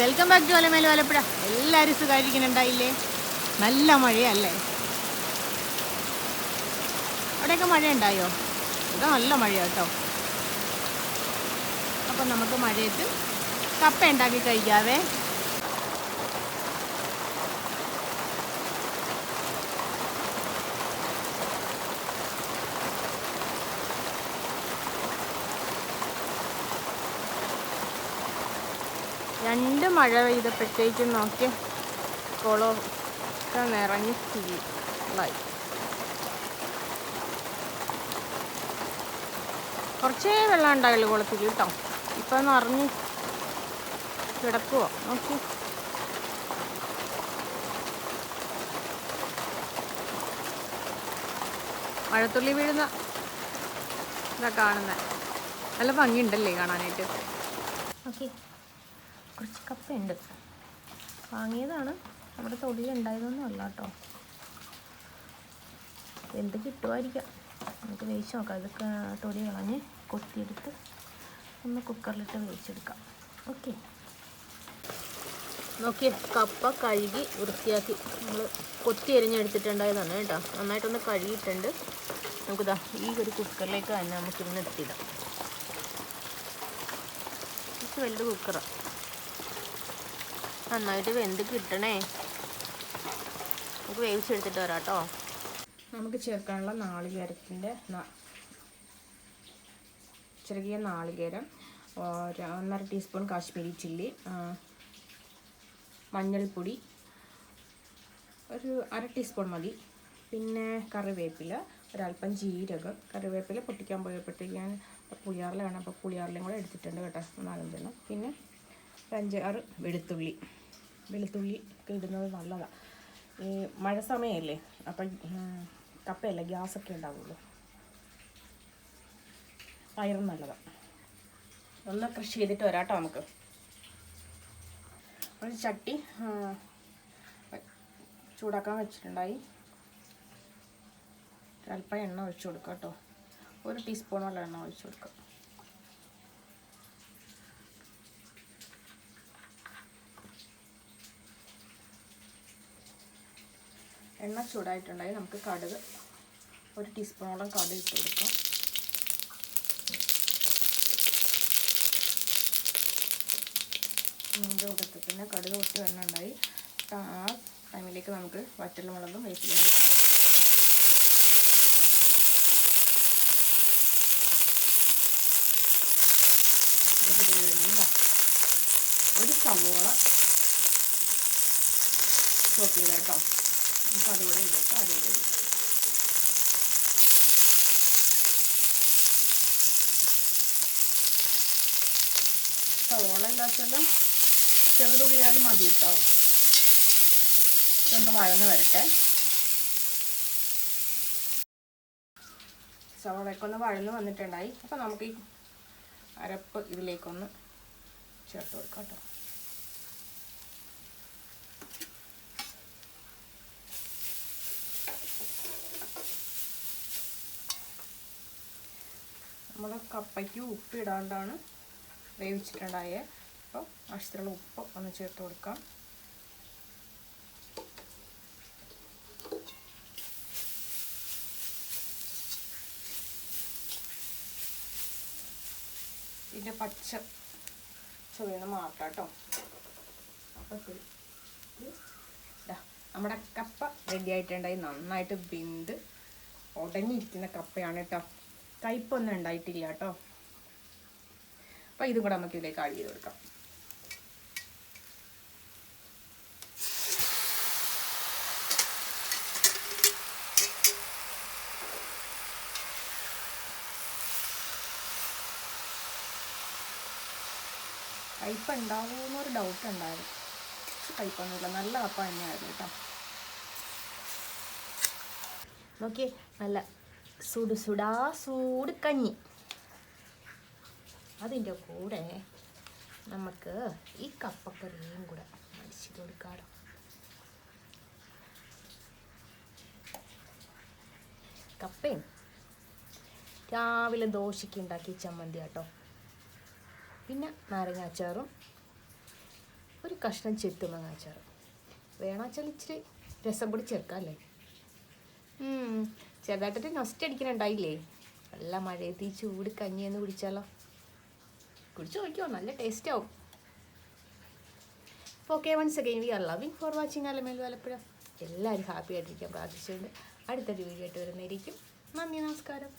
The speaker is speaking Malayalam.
Welcome back to Alamel Valappuzha എല്ലാവരും സുഖമായിരിക്കുന്നുണ്ടായില്ലേ നല്ല മഴയല്ലേ? അവിടെയൊക്കെ മഴ ഉണ്ടായോ ഇവിടെ നല്ല മഴയാണ് കേട്ടോ അപ്പം നമുക്ക് മഴയത്ത് കപ്പ ഉണ്ടാക്കി കഴിക്കാവേ. രണ്ട് മഴ പെയ്തപ്പോഴത്തേക്കും നോക്കി കുളമൊക്കെ നിറഞ്ഞ് ഫീലായി കുറച്ചേ വെള്ളം ഉണ്ടായുള്ളൂ കുളത്തിൽ കേട്ടോ. ഇപ്പം നിറഞ്ഞ് കിടക്കുവോ. നോക്കി. മഴത്തുള്ളി വീഴുന്ന ഇതാ കാണുന്നത് നല്ല ഭംഗിയുണ്ടല്ലേ കാണാനായിട്ട്? ഓക്കെ. കുറച്ച് കപ്പയുണ്ട് വാങ്ങിയതാണ്. നമ്മുടെ തൊടിയിൽ ഉണ്ടായതൊന്നും അല്ല കേട്ടോ എന്ത് കിട്ടുമായിരിക്കാം? നമുക്ക് വേവിച്ച് നോക്കാം. അതൊക്കെ തൊടി കളഞ്ഞ് കൊത്തിയെടുത്ത് ഒന്ന് കുക്കറിലിട്ട് വേവിച്ചെടുക്കാം. ഓക്കെ. നോക്കി കപ്പ കഴുകി വൃത്തിയാക്കി. നമ്മൾ കൊത്തി എരിഞ്ഞെടുത്തിട്ടുണ്ടായതാണ് കേട്ടോ. നന്നായിട്ടൊന്ന് കഴുകിയിട്ടുണ്ട്. നമുക്കിതാ ഈ ഒരു കുക്കറിലേക്ക് തന്നെ നമുക്ക് ഇന്ന് എടുത്തിടാം കുറച്ച് വലുത് കുക്കറാണ് നന്നായിട്ട് വെന്ത് കിട്ടണേ. നമുക്ക് വേവിച്ചെടുത്തിട്ട് വരാം കേട്ടോ നമുക്ക് ചേർക്കാനുള്ള നാളികേരത്തിന്റെ ചെറിയ നാളികേരം ഒന്നര ടീസ്പൂൺ കാശ്മീരി ചില്ലി മഞ്ഞൾപ്പൊടി ഒരു അര ടീസ്പൂൺ മതി. പിന്നെ കറിവേപ്പില ഒരല്പം ജീരകം. കറിവേപ്പില പൊട്ടിക്കാൻ പോയപ്പോഴത്തേക്ക് ഞാൻ പുളിയാറിലാണ് അപ്പോൾ പുളിയാറിലും കൂടെ എടുത്തിട്ടുണ്ട് കേട്ടോ നാലഞ്ചെണ്ണം പിന്നെ ഒരു അഞ്ചാറ് വെളുത്തുള്ളി. വെളുത്തുള്ളി ഒക്കെ ഇടുന്നത് നല്ലതാണ് ഈ മഴ സമയമല്ലേ അപ്പം കപ്പയല്ല ഗ്യാസൊക്കെ ഉണ്ടാവുള്ളൂ. പയറും നല്ലതാണ് ഒന്ന് കൃഷി ചെയ്തിട്ട് വരാം കേട്ടോ നമുക്ക്. ഒരു ചട്ടി ചൂടാക്കാൻ വെച്ചിട്ടുണ്ടായി. ഒരല്പം എണ്ണ ഒഴിച്ചു കൊടുക്കാം കേട്ടോ. ഒരു ടീസ്പൂണോളം എണ്ണ ഒഴിച്ചു കൊടുക്കുക എണ്ണ ചൂടായിട്ടുണ്ടായി നമുക്ക് കടുക് ഒരു ടീസ്പൂണോളം കടുക് ഇട്ട് കൊടുക്കാം ഇതിന്റെ കൂട്ടത്തിൽ തന്നെ കടുക് പൊട്ടി ഉണ്ടായി ആ ടൈമിലേക്ക് നമുക്ക് വറ്റൽമുളകും ready ആയി വരുന്നു. ഇതാ. ഒരു സവോള ചോപ്പ് നമുക്ക് അതുകൂടെ ഇതിലേക്ക് ആഡ് ചെയ്ത് കൊടുക്കാം. സവോള ഇല്ലാത്തെല്ലാം ചെറുതുള്ളിയാലും മതി കേട്ടോ ഇതൊന്ന് വഴന്ന് വരട്ടെ. സവോളയൊക്കെ ഒന്ന് വഴന്ന് വന്നിട്ടുണ്ടായി. അപ്പോൾ നമുക്ക് ഈ അരപ്പ് ഇതിലേക്കൊന്ന് ചേർത്ത് കൊടുക്കാം കേട്ടോ നമ്മൾ കപ്പയ്ക്ക് ഉപ്പ് ഇടാണ്ടാണ് വേവിച്ചിട്ടുണ്ടായേ. അപ്പോൾ ആവശ്യത്തിലുള്ള ഉപ്പ് ഒന്ന് ചേർത്ത് കൊടുക്കാം. ഇതിന്റെ പച്ച ചുവന്ന് മാറ്റാം കേട്ടോ നമ്മുടെ കപ്പ റെഡി ആയിട്ടുണ്ടായി. നന്നായിട്ട് ബിന്ദ് ഉടഞ്ഞിരിക്കുന്ന കപ്പയാണ് കേട്ടോ കയ്പൊന്നും ഉണ്ടായിട്ടില്ല കേട്ടോ. അപ്പോൾ ഇതും കൂടെ നമുക്ക് ഇതിലേക്ക് ആഡ് ചെയ്ത് കൊടുക്കാം. കയ്പ ഉണ്ടാവുമെന്നൊരു ഡൗട്ട് ഉണ്ടായിരുന്നു. കയ്പൊന്നുമില്ല നല്ല കപ്പ തന്നെയായിരുന്നു കേട്ടോ. നോക്കിയേ നല്ല സുടു സുടാ സൂട് കഞ്ഞി. അതിന്റെ കൂടെ നമുക്ക് ഈ കപ്പക്കറിയും കൂടെ മരിച്ചു കൊടുക്കാറോ കപ്പയും രാവിലെ ദോശയ്ക്ക് ഉണ്ടാക്കിയ ചമ്മന്തി കേട്ടോ പിന്നെ നാരങ്ങാച്ചാറും ഒരു കഷ്ണം ചെത്തുമാങ്ങ അച്ചാർ വേണമെച്ചാൽ ഇച്ചിരി രസം കൂടി ചേർക്കാം അല്ലേ ചെറുതായിട്ടൊരു നൊസ്റ്റ് അടിക്കണുണ്ടായില്ലേ? നല്ല മഴയത്ത് ഈ ചൂട് കഞ്ഞിയെന്ന് കുടിച്ചാലോ? കുടിച്ചു നോക്കിയോ നല്ല ടേസ്റ്റ് ആവും. Okay once again we are loving for watching Alamel Valappuzha എല്ലാവരും ഹാപ്പി ആയിട്ടിരിക്കാൻ പ്രാർത്ഥിച്ചുകൊണ്ട് അടുത്തൊരു വീഡിയോ ആയിട്ട് വരുന്നതായിരിക്കും. നന്ദി നമസ്കാരം.